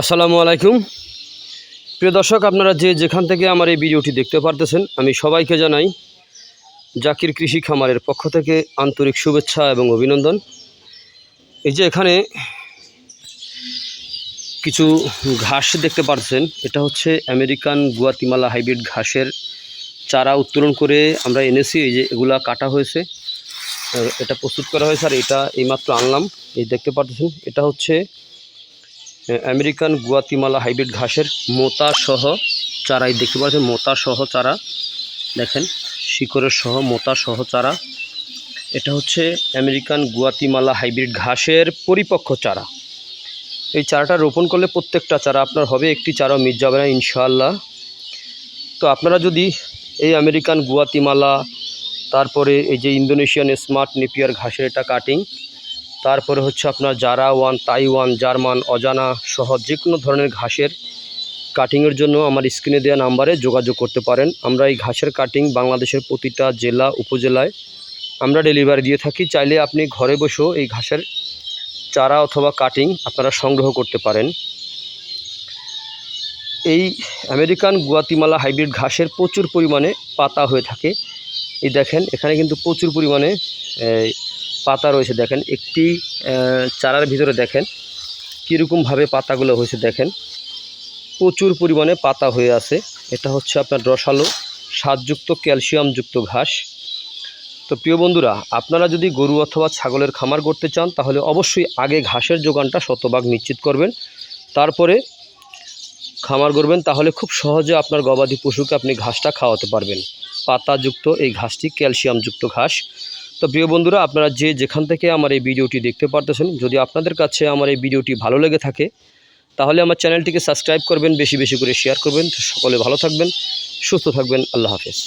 আসসালামু আলাইকুম। প্রিয় দর্শক, আপনারা যে যেখান থেকে আমার এই ভিডিওটি দেখতে পারতেছেন, আমি সবাইকে জানাই জাকির কৃষি খামারের পক্ষ থেকে আন্তরিক শুভেচ্ছা এবং অভিনন্দন। এই যে এখানে কিছু ঘাস দেখতে পাচ্ছেন এটা হচ্ছে আমেরিকান গুয়াতিমালা হাইব্রিড ঘাসের চারা উত্তোলন করে আমরা এনেছি, এই যে এগুলা কাটা হয়েছে। এটা প্রস্তুত করা হয়েছে আর এটা এইমাত্র আনলাম, এই দেখতে পাচ্ছেন এটা হচ্ছে আমেরিকান গুয়াতিমালা হাইব্রিড ঘাসের মোতা সহ চারা, এই দেখতে পাচ্ছেন মোতা সহ চারা। দেখেন, শিকড়ের সহ মোতা সহ চারা। এটা হচ্ছে আমেরিকান গুয়াতিমালা হাইব্রিড ঘাসের পরিপক্ক চারা। এই চারাটা রোপণ করলে প্রত্যেকটা চারা আপনার হবে, একটি চারা মিস যাবে না, ইনশাআল্লাহ। তো আপনারা যদি এই আমেরিকান গুয়াতিমালা, তারপরে এই যে ইন্দোনেশিয়ান স্মার্ট নেপিয়ার ঘাসের এটা কাটিং তারপরে হচ্ছে আপনার জারা ওয়ান তাইওয়ান জার্মান, অজানা সহ যে কোনো ধরনের ঘাসের কাটিংয়ের জন্য আমার স্ক্রিনে দেওয়া নাম্বারে যোগাযোগ করতে পারেন। আমরা এই ঘাসের কাটিং বাংলাদেশের প্রতিটা জেলা, উপজেলায় আমরা ডেলিভারি দিয়ে থাকি। চাইলে আপনি ঘরে বসেও এই ঘাসের চারা অথবা কাটিং আপনারা সংগ্রহ করতে পারেন। এই আমেরিকান গুয়াতিমালা হাইব্রিড ঘাসের প্রচুর পরিমাণে পাতা হয়ে থাকে। এই দেখেন, এখানে কিন্তু প্রচুর পরিমাণে পাতা রয়েছে দেখেন। একটি চারার ভিতরে দেখেন কীরকমভাবে পাতাগুলো হয়েছে দেখেন। প্রচুর পরিমাণে পাতা হয়ে আছে। এটা হচ্ছে আপনার রসালো, স্বাদযুক্ত, ক্যালসিয়ামযুক্ত ঘাস। তো প্রিয় বন্ধুরা, আপনারা যদি গরু অথবা ছাগলের খামার করতে চান, তাহলে অবশ্যই আগে ঘাসের যোগানটা শতভাগ নিশ্চিত করবেন। তারপরে খামার করবেন, তাহলে খুব সহজে আপনার গবাদি পশুকে আপনি ঘাসটা খাওয়াতে পারবেন। পাতাযুক্ত এই ঘাসটি ক্যালসিয়ামযুক্ত ঘাস। তো প্রিয় বন্ধুরা, আপনারা যে যেখান থেকে আমার এই ভিডিওটি দেখতে পারতেছেন, যদি আপনাদের কাছে আমার এই ভিডিওটি ভালো লেগে থাকে, তাহলে আমার চ্যানেলটিকে সাবস্ক্রাইব করবেন, বেশি বেশি করে শেয়ার করবেন। সকলে ভালো থাকবেন, সুস্থ থাকবেন, আল্লাহ হাফেজ।